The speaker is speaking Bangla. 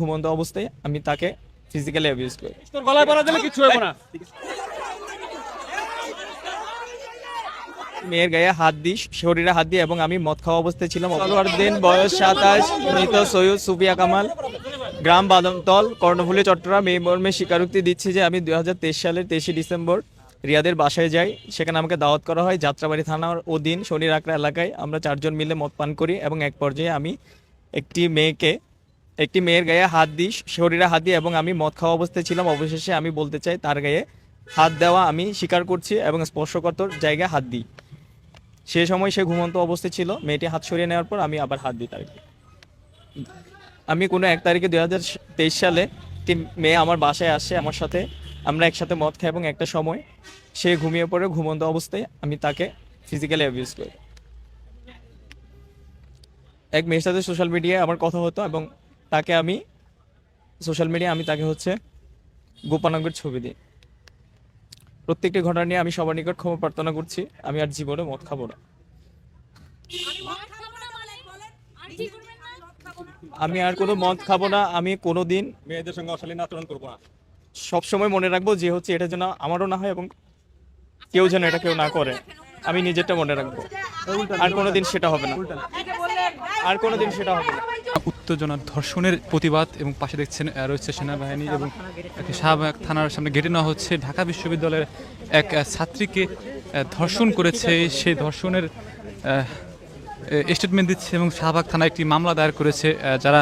ঘুমন্ত অবস্থায় আমি তাকে ফিজিক্যালি অ্যাবিউজ করি। তোর গলায় পড়া দিলে কিছু হবে না। মেয়ের গায়ে হাত দিই শরীরে হাত দিই এবং আমি মদ খাওয়া অবস্থায় ছিলাম। দিন বয়স সাতাশ মৃত সৈয়দ সুফিয়া কামাল। গ্রাম বাদমতল কর্ণফুলী চট্টগ্রাম। এই মর্মে স্বীকারোক্তি দিচ্ছি যে আমি দুই হাজার তেইশ সালের তেইশে ডিসেম্বর রিয়াদের বাসায় যাই। সেখানে আমাকে দাওয়াত করা হয় যাত্রাবাড়ি থানার অধীন শনির আকড়া এলাকায়। আমরা চারজন মিলে মদ পান করি এবং এক পর্যায়ে আমি একটি মেয়েকে একটি মেয়ের গায়ে হাত দিই, শরীরে হাত দিই এবং আমি মদ খাওয়া অবস্থায় ছিলাম। অবশেষে আমি বলতে চাই, তার গায়ে হাত দেওয়া আমি স্বীকার করছি এবং স্পর্শকর্তর জায়গায় হাত দিই। সে সময় সে ঘুমন্ত অবস্থায় ছিল। মেয়েটি হাত সরিয়ে নেওয়ার পর আমি আবার হাত দিই তাকে আমি কোনো এক তারিখে দুই হাজার তেইশ সালে একটি মেয়ে আমার বাসায় আসে, আমার সাথে আমরা একসাথে মদ খাই এবং একটা সময় সে ঘুমিয়ে পড়ে, ঘুমন্ত অবস্থায় আমি তাকে ফিজিক্যালি অ্যাবিউজ করি। এক মেয়ের সাথে সোশ্যাল মিডিয়ায় আমার কথা হতো এবং তাকে আমি সোশ্যাল মিডিয়া আমি তাকে হচ্ছে গোপানাঙ্গের ছবি দিই। প্রত্যেকটি ঘটনা নিয়ে আমি সবার নিকট ক্ষমা প্রার্থনা করছি। আমি আর জীবনে মদ খাব না। আমি আর কোনো মদ খাব না। আমি কোনো দিন মেয়েদের সঙ্গে অশালীন আচরণ করব না। সবসময় মনে রাখব যে হচ্ছে এটা যেন আমারও না হয় এবং কেউ যেন এটা কেউ না করে। আমি নিজেরটা মনে রাখব। আর কোনোদিন সেটা হবে না। আর কোনোদিন সেটা হবে না। উত্তেজনার ধর্ষণের প্রতিবাদ এবং পাশে দেখছেন রয়েছে সেনাবাহিনী এবং শাহবাগ থানার সামনে গেটে নেওয়া হচ্ছে। ঢাকা বিশ্ববিদ্যালয়ের এক ছাত্রীকে ধর্ষণ করেছে। সেই ধর্ষণের স্টেটমেন্ট দিচ্ছে এবং শাহবাগ থানায় একটি মামলা দায়ের করেছে যারা